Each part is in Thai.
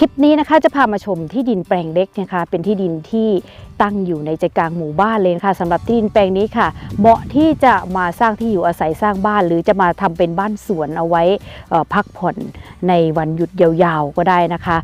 คลิปนี้นะคะจะพามาชมที่ดินแปลงเล็กนะคะเป็นที่ดินที่ตั้งอยู่ในใจกลางหมู่บ้านเลยนะคะสำหรับที่ดินแปลงนี้ค่ะ เหมาะที่จะมาสร้างที่อยู่อาศัยสร้างบ้าน หรือจะมาทำเป็นบ้านสวนเอาไว้พักผ่อนในวันหยุดยาวๆก็ได้นะคะ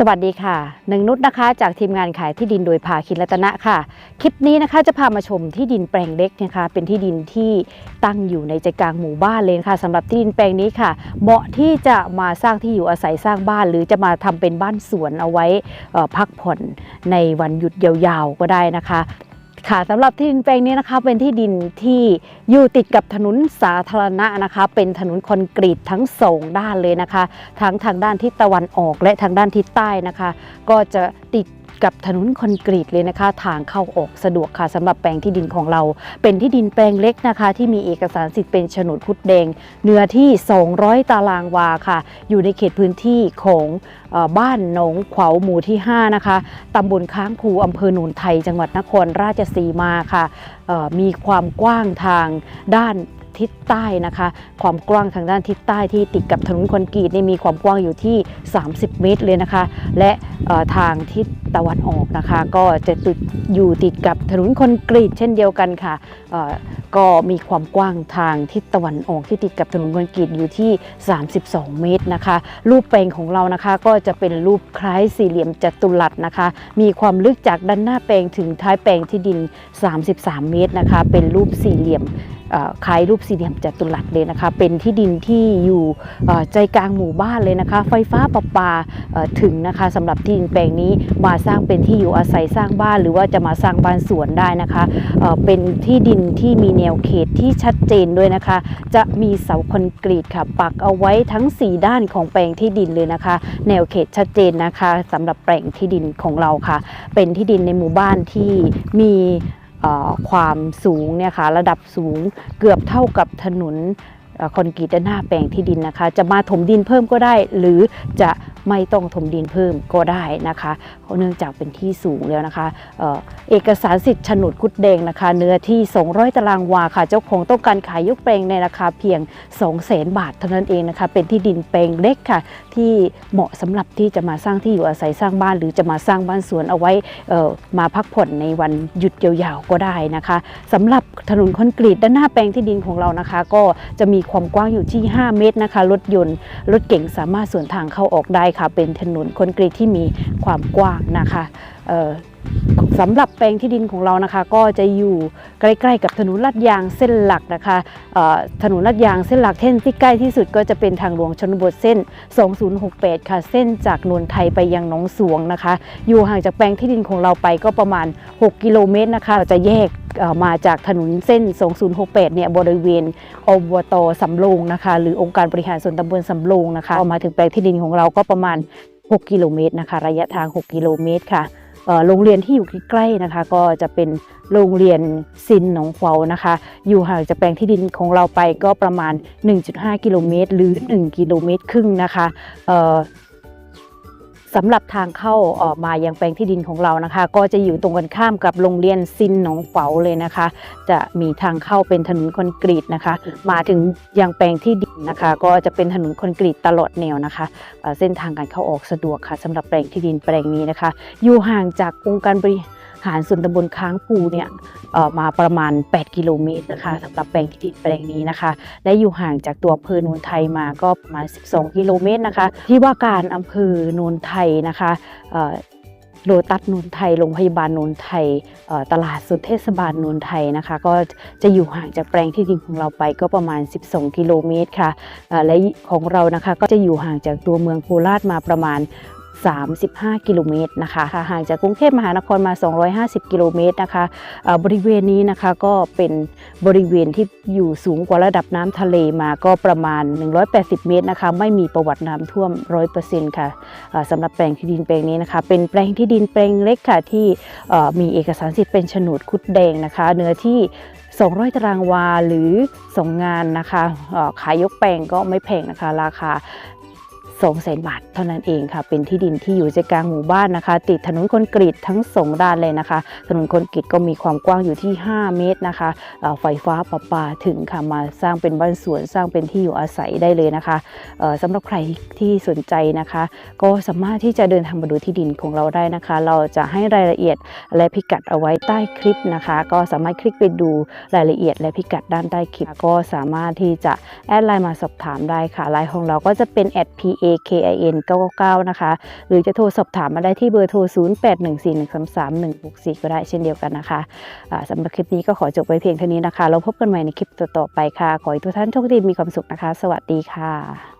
สวัสดีค่ะหนึ่งนุชนะคะ จากทีมงานขายที่ดินโดยภาคินรัตนะค่ะ คลิปนี้นะคะจะพามาชมที่ดินแปลงเล็กนะคะ เป็นที่ดินที่ตั้งอยู่ในใจกลางหมู่บ้านเลยค่ะสำหรับที่ดินแปลงนี้ค่ะ เหมาะที่จะมาสร้างที่อยู่อาศัยสร้างบ้าน หรือจะมาทำเป็นบ้านสวนเอาไว้พักผ่อนในวันหยุดยาวๆก็ได้นะคะ ค่ะสำหรับที่ดินแปลงนี้นะคะเป็นที่ดินที่อยู่ติดกับถนนสาธารณะนะคะ เป็นถนนคอนกรีตทั้งสองด้านเลยนะคะ ทั้งทางด้านทิศตะวันออกและทางด้านทิศใต้นะคะ ก็จะติด กับถนนคอนกรีตเลยนะคะ ทางเข้าออกสะดวกค่ะสำหรับแปลงที่ดินของเรา เป็นที่ดินแปลงเล็กนะคะ ที่มีเอกสารสิทธิ์เป็นโฉนดพุดแดง เนื้อที่ 200 ตารางวาค่ะ อยู่ในเขตพื้นที่ของอบ้านหนองขวาวหมู่ที่ 5 นะคะตำบลค้างคูอำเภอหนุนไทย จังหวัดนครราชสีมาค่ะมีความกว้างทางด้าน ทิศใต้นะคะ ความกว้างทางด้านทิศใต้ที่ติดกับถนนคอนกรีตนี่มีความกว้างอยู่ที่ 30 เมตรเลยนะคะ และทางทิศตะวันออกนะคะ ก็จะติดอยู่ติดกับถนนคอนกรีตเช่นเดียวกันค่ะก็มีความกว้างทางทิศตะวันออกที่ติดกับถนนคอนกรีตอยู่ที่ 32 เมตรนะคะ รูปแปลงของเรานะคะก็จะเป็นรูปคล้ายสี่เหลี่ยมจัตุรัสนะคะ มีความลึกจากด้านหน้าแปลงถึงท้ายแปลงที่ดิน 33 เมตรนะคะ เป็นรูปสี่เหลี่ยม คล้ายรูปสี่เหลี่ยมจัตุรัสเลยนะคะ เป็นที่ดินที่อยู่ใจกลางหมู่บ้านเลยนะคะ ไฟฟ้าประปาถึงนะคะสำหรับที่ดินแปลงนี้มาสร้างเป็นที่อยู่อาศัยสร้างบ้าน หรือว่าจะมาสร้างบ้านสวนได้นะคะเป็นที่ดินที่มีแนวเขตที่ชัดเจนด้วยนะคะ จะมีเสาคอนกรีตค่ะปักเอาไว้ทั้ง 4 ด้านของแปลงที่ดินเลยนะคะ แนวเขตชัดเจนนะคะสำหรับแปลงที่ดินของเราค่ะ เป็นที่ดินในหมู่บ้านที่มี ความสูงเนี่ยค่ะระดับสูงเกือบเท่ากับถนนคอนกรีตด้านหน้าแปลงที่ดินนะคะ จะมาถมดินเพิ่มก็ได้ หรือจะ ไม่ต้องถมดินเพิ่มก็ได้นะคะเพราะเนื่องจากเป็นที่สูงแล้วนะคะเออเอกสารสิทธิ์ฉนดคุดแดงนะคะ เนื้อที่ 200 ตารางวาค่ะ เจ้าของต้องการขายยกแปลงในราคาเพียง 2 0 0 0 0 0บาทเท่านั้นเองนะคะ เป็นที่ดินแปลงเล็กค่ะ ที่เหมาะสำหรับที่จะมาสร้างที่อยู่อาศัยสร้างบ้าน หรือจะมาสร้างบ้านสวนเอาไว้เออมาพักผ่อนในวันหยุดยาวๆก็ได้นะคะสำหรับถนนคอนกรีตด้านหน้าแปลงที่ดินของเรานะคะ ก็จะมีความกว้างอยู่ที่ 5 เมตรนะคะรถยนต์รถเก๋งสามารถสวนทางเข้าออกได้ค่ะเป็นถนนคอนกรีตที่มีความกว้างนะคะ สำหรับแปลงที่ดินของเรานะคะ ก็จะอยู่ใกล้ๆกับถนนลาดยางเส้นหลักนะคะถนนลาดยางเส้นหลักเส้นที่ใกล้ที่สุดก็จะเป็นทางหลวงชนบทเส้น 2068 ค่ะ เส้นจากนวลไทยไปยังหนองสวงนะคะ อยู่ห่างจากแปลงที่ดินของเราไปก็ประมาณ 6 กิโลเมตรนะคะเราจะแยกมาจากถนนเส้น 2068 เนี่ยบริเวณอบวตสำโรงนะคะ หรือองค์การบริหารส่วนตำบลสำโรงนะคะพอมาถึงแปลงที่ดินของเราก็ประมาณ 6 กิโลเมตรนะคะ ระยะทาง 6 กิโลเมตรค่ะ โรงเรียนที่อยู่ใกล้ๆนะคะ ก็จะเป็นโรงเรียนซินหนองขวาวนะคะ อยู่ห่างจากแปลงที่ดินของเราไปก็ประมาณ 1.5 กิโลเมตร หรือ 1 กิโลเมตรครึ่งนะคะ สำหรับทางเข้าออกมายังแปลงที่ดินของเรานะคะ ก็จะอยู่ตรงกันข้ามกับโรงเรียนซินหนองเฝาเลยนะคะ จะมีทางเข้าเป็นถนนคอนกรีตนะคะ มาถึงยังแปลงที่ดินนะคะ ก็จะเป็นถนนคอนกรีตตลอดแนวนะคะเอ่อเส้นทางการเข้าออกสะดวกค่ะสำหรับแปลงที่ดินแปลงนี้นะคะ อยู่ห่างจากองค์การบริหาร หารส่วนตำบลค้างปูเนี่ยเอ่อมาประมาณ 8 กิโลเมตรนะคะสำหรับแปลงที่ดินแปลงนี้นะคะ และอยู่ห่างจากตัวอำเภอโนนไทยมาก็ประมาณ 12 กิโลเมตรนะคะ ที่ว่าการอำเภอโนนไทยนะคะโลตัสโนนไทย โรงพยาบาลโนนไทย ตลาดสุดเทศบาลโนนไทยนะคะ ก็จะอยู่ห่างจากแปลงที่ดินของเราไปก็ประมาณ 12 กิโลเมตรค่ะ และของเรานะคะก็จะอยู่ห่างจากตัวเมืองโคราชมาประมาณ 35 กิโลเมตรนะคะห่างจากกรุงเทพมหานครมา 250 กิโลเมตรนะคะบริเวณนี้นะคะก็เป็นบริเวณที่อยู่สูงกว่าระดับน้ำทะเลมาก็ประมาณ 180 เมตรนะคะ ไม่มีประวัติน้ำท่วม 100%ค่ะเอ่อสำหรับแปลงที่ดินแปลงนี้นะคะ เป็นแปลงที่ดินแปลงเล็กค่ะที่มีเอกสารสิทธิ์เป็นโฉนดคุดแดงนะคะ เนื้อที่ 200 ตารางวาหรือ 2 งานนะคะขายยกแปลงก็ไม่แพงนะคะ ราคา 2 0 0 0 0บาทเท่านั้นเองค่ะ เป็นที่ดินที่อยู่ใจกลางหมู่บ้านนะคะ ติดถนนคอนกรีตทั้งสองด้านเลยนะคะ ถนนคอนกรีตก็มีความกว้างอยู่ที่ 5 เมตรนะคะไฟฟ้าประปาถึงค่ะมาสร้างเป็นบ้านสวนสร้างเป็นที่อยู่อาศัยได้เลยนะคะเอ่อสำหรับใครที่สนใจนะคะ ก็สามารถที่จะเดินทางมาดูที่ดินของเราได้นะคะ เราจะให้รายละเอียดและพิกัดเอาไว้ใต้คลิปนะคะ ก็สามารถคลิกไปดูรายละเอียดและพิกัดด้านใต้คลิป ก็สามารถที่จะแอดไลน์มาสอบถามได้ค่ะไลน์ของเราก็จะเป็น p a AKIN 999 นะคะ หรือจะโทรสอบถามมาได้ที่เบอร์โทร 0814133164 ก็ได้เช่นเดียวกันนะคะสำหรับคลิปนี้ก็ขอจบไว้เพียงเท่านี้นะคะ เราพบกันใหม่ในคลิปต่อๆไปค่ะ ขอให้ทุกท่านโชคดีมีความสุขนะคะ สวัสดีค่ะ